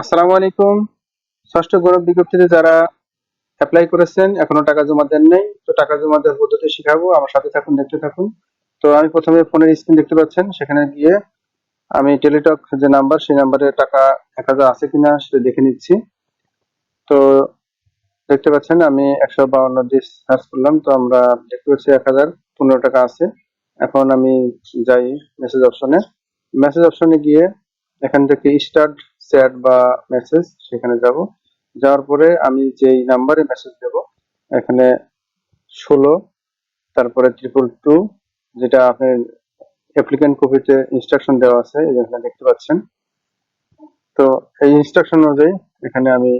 আসসালামু আলাইকুম। ষষ্ঠ গৌরব বিজ্ঞপ্তিতে যারা অ্যাপ্লাই করেছেন, এখনও টাকা জমা দেন নাই তো টাকা জমা দেওয়ার পদ্ধতি শিখাবো। আমার সাথে থাকুন, দেখতে থাকুন। তো আমি প্রথমে ফোনের স্ক্রিন দেখতে পাচ্ছেন, সেখানে গিয়ে আমি টেলিটক যে নাম্বার সেই নাম্বারে টাকা এক হাজার আছে কিনা সেটা দেখে নিচ্ছি। তো দেখতে পাচ্ছেন, আমি একশো বাউন্ন দিয়ে সার্চ করলাম, তো আমরা দেখতে পাচ্ছি এক হাজার পনেরো টাকা আছে। এখন আমি যাই মেসেজ অপশনে মেসেজ অপশনে গিয়ে এখান থেকে স্টার্ট চ্যাট বা মেসেজ সেখানে যাব। যাওয়ার পরে আমি যেই নাম্বারে মেসেজ দেব, এখানে ষোলো, তারপরে ট্রিপল টু যেটা আপনি অ্যাপ্লিকেন্ট কপিতে ইনস্ট্রাকশন দেওয়া আছে এখানে দেখতে পাচ্ছেন। তো এই ইনস্ট্রাকশন অনুযায়ী এখানে আমি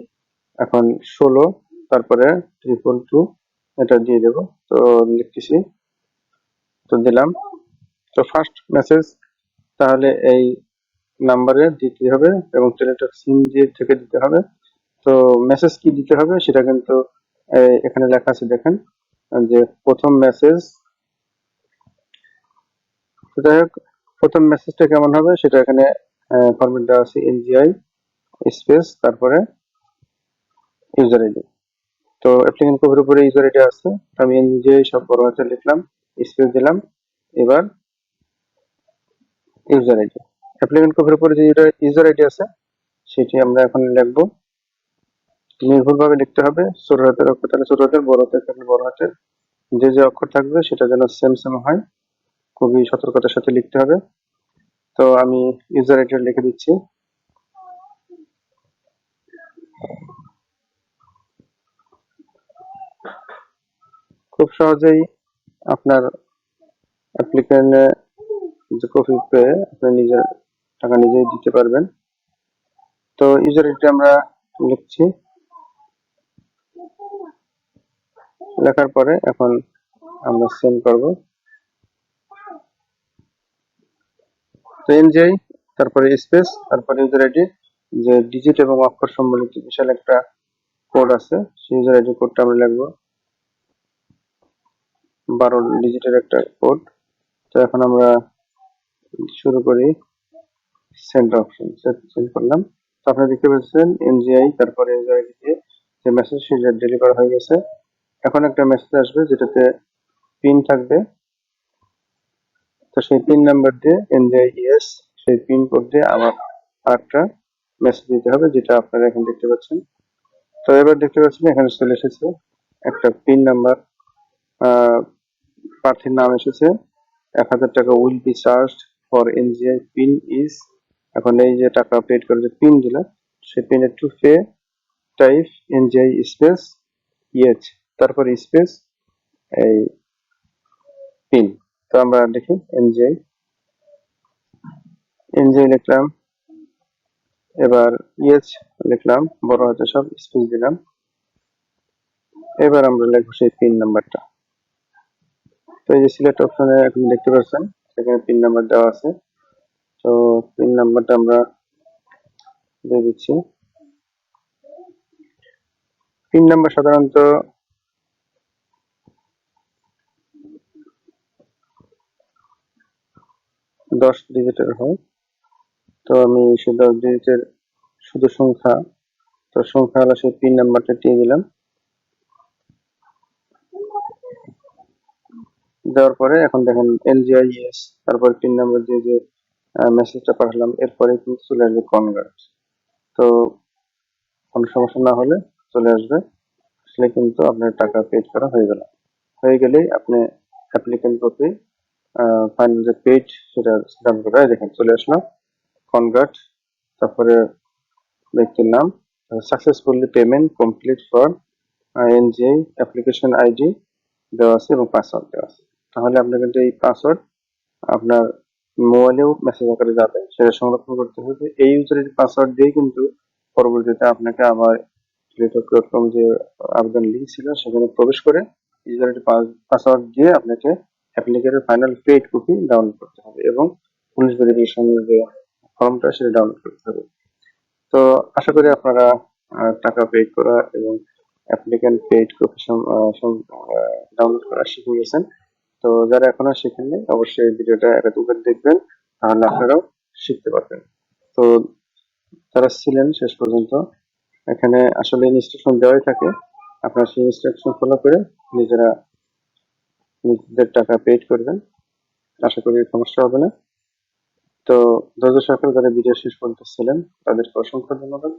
এখন ষোলো, তারপরে ট্রিপল টু এটা দিয়ে দেব। তো লিখতেছি, তো দিলাম। তো ফার্স্ট মেসেজ তাহলে এই নাম্বারে দিতে হবে এবং টেলিটক সিম দিয়ে থেকে দিতে হবে। তো মেসেজ কি দিতে হবে সেটা কিন্তু এখানে লেখা আছে দেখেন, যে প্রথম মেসেজ যাই হোক, প্রথম মেসেজটা কেমন হবে সেটা এখানে ফরম্যাট দেওয়া আছে এনজিআই স্পেস তারপরে ইউজার আইডি তো অ্যাপ্লিকেন্ট কপির উপরে ইউজার আইডি আছে আমি এনজিআই সব বড় হাতে লিখলাম স্পেস দিলাম, এবার ইউজার আইডি অ্যাপ্লিকেন্ট কপির উপরে যে ইউজার আইডি আছে, সেটি আমরা এখন লিখব। নির্ভুলভাবে লিখতে হবে, ছোট হাতের অক্ষর তাহলে ছোট হাতের, বড় হাতের থাকলে বড় হাতের। যে যে অক্ষর থাকবে, সেটা যেন সেম সেম হয়। খুবই সতর্কতার সাথে লিখতে হবে। তো আমি ইউজার আইডি লিখে দিচ্ছি। খুব সহজেই আপনার অ্যাপ্লিকেন্টে কপি পেয়ে আপনি নিজের টাকা নিজেই দিতে পারবেন। তো ইউজার আইডি আমরা লিখছি। লেখার পরে এখন আমরা সেন্ড করব। তো এনজিআই তারপরে স্পেস তারপরে ইউজার আইডি যে ডিজিট এবং অক্ষর সম্বলিত বিশাল একটা কোড আছে, সেই ইউজার আইডি কোডটা আমরা লিখব। বারো ডিজিটের একটা কোড তো এখন আমরা শুরু করি। সেন্ড অপশন সেন্ড করলাম। তো আপনারা দেখতে পাচ্ছেন এনজিআই তারপরে দিয়ে যে মেসেজ সেটা ডেলিভার হয়ে গেছে। এখন একটা মেসেজ আসবে যেটাতে পিন থাকবে। তো সেই পিন নাম্বার দিয়ে এনজিআই ইএস সেই পিন কোড দিয়ে আবার আরেকটা মেসেজ দিতে হবে, যেটা আপনারা এখন দেখতে পাচ্ছেন। তো এবার দেখতে পাচ্ছেন এখানে চলে এসেছে একটা পিন নাম্বার প্রার্থীর নাম এসেছে। এক হাজার টাকা will be charge for NGI pin is এখন এই যে টাকা পেড করে যে পিন দিল সেই পিনের to pay type NGI space EH তারপর স্পেস এই পিন তো আমরা দেখি এনজিআই এনজিআই লিখলাম, এবার ইএচ লিখলাম, বড় হাতে সব স্পেস দিলাম। এবার আমরা লিখব সেই পিন নাম্বারটা তো এই যে সিলেক্ট অপশনে আপনি দেখতে পাচ্ছেন সেখানে পিন নাম্বার দেওয়া আছে। তো পিন নাম্বারটা আমরা দিয়ে দিচ্ছি। পিন নাম্বার সাধারণত দশ ডিজিটের হয়। তো আমি সে দশ ডিজিটের শুধু সংখ্যা, তো সংখ্যা হলো সেই পিন নাম্বারটা দিয়ে দিলাম। দেওয়ার পরে এখন দেখেন এলজিআইএস তারপর পিন নাম্বার দিয়ে যে মেসেজটা পাঠালাম। এরপরে কিন্তু চলে আসবে কনভার্ট তো কোনো সমস্যা না হলে চলে আসবে। আসলে কিন্তু আপনার টাকা পেড করা হয়ে গেল। হয়ে গেলেই আপনি অ্যাপ্লিকেন্ট কপি ফাইনাল যে পেড সেটা ডাউন করে দেখেন, চলে আসলো। কনভার্ট তারপরে ব্যক্তির নাম successfully payment complete for NGI application ID দেওয়া আছে এবং পাসওয়ার্ড দেওয়া আছে। তাহলে আপনার কিন্তু এই পাসওয়ার্ড আপনার মোবাইলেও মেসেজ আকারে যাবে। সেটা সংরক্ষণ করতে হবে। এই ইউজারের পাসওয়ার্ড দিয়ে কিন্তু পরবর্তীতে আপনাকে আবার টেলিটক.কম যে আবেদন লিঙ্ক ছিল, সেখানে প্রবেশ করে ইউজারের পাসওয়ার্ড দিয়ে আপনাকে অ্যাপ্লিকেটের ফাইনাল পেড কপি ডাউনলোড করতে হবে এবং পুলিশ ভেরিফিকেশনের যে ফর্মটা, সেটা ডাউনলোড করতে হবে। তো আশা করি আপনারা টাকা পেড করা এবং অ্যাপ্লিকেন্ট পেড কপি ডাউনলোড করা শিখে গেছেন। তো যারা এখনও শিখেননি, অবশ্যই ভিডিওটা একাধিকবার দেখবেন, তাহলে আপনারাও শিখতে পারবেন। তো যারা ছিলেন শেষ পর্যন্ত, এখানে আসলে ইনস্ট্রাকশন দেওয়াই থাকে। আপনারা সেই ইনস্ট্রাকশন ফলো করে নিজেরা নিজেদের টাকা পেড করবেন। আশা করি সমস্যা হবে না। তো ধৈর্য সহকারে যারা ভিডিও শেষ পর্যন্ত ছিলেন, তাদেরকে অসংখ্য ধন্যবাদ।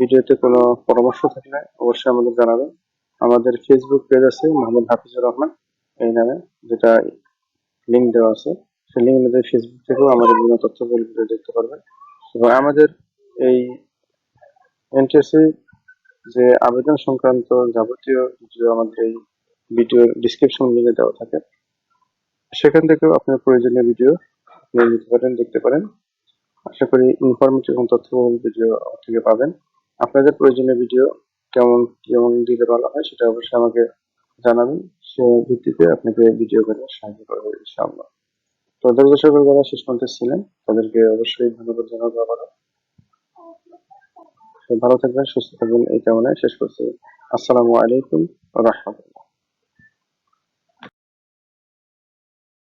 ভিডিওতে কোনো পরামর্শ থাকলে অবশ্যই আমাদের জানাবেন। আমাদের ফেসবুক পেজ আছে, মোহাম্মদ হাফিজুর রহমান। এই নামে যেটা লিঙ্ক দেওয়া আছে, সেই লিঙ্ক অনুযায়ী ফেসবুক থেকেও আমাদের বিভিন্ন তথ্যগুলো ভিডিও দেখতে পারবেন। এবং আমাদের এই এনটিএসসি যে আবেদন সংক্রান্ত যাবতীয় ভিডিও আমাদের এই ভিডিওর ডিসক্রিপশন লিঙ্কে দেওয়া থাকে, সেখান থেকেও আপনার প্রয়োজনীয় ভিডিও আপনি নিতে পারেন, দেখতে পারেন। আশা করি ইনফরমেটিভ এবং তথ্যবহুল ভিডিও থেকে পাবেন। আপনাদের প্রয়োজনীয় ভিডিও কেমন কেমন দিলে ভালো হয় সেটা অবশ্যই আমাকে জানাবেন। সে ভিত্তিতে আপনাকে ভিডিও করে সাহায্য করব ইনশাআল্লাহ। তো দর্শক যারা শেষ পর্যন্ত ছিলেন তাদেরকে অবশ্যই ধন্যবাদ জানাব আবারও। ভালো থাকবেন, সুস্থ থাকবেন, এই কামনায় শেষ করছি। আসসালামু আলাইকুম রহমতুল্লাহ।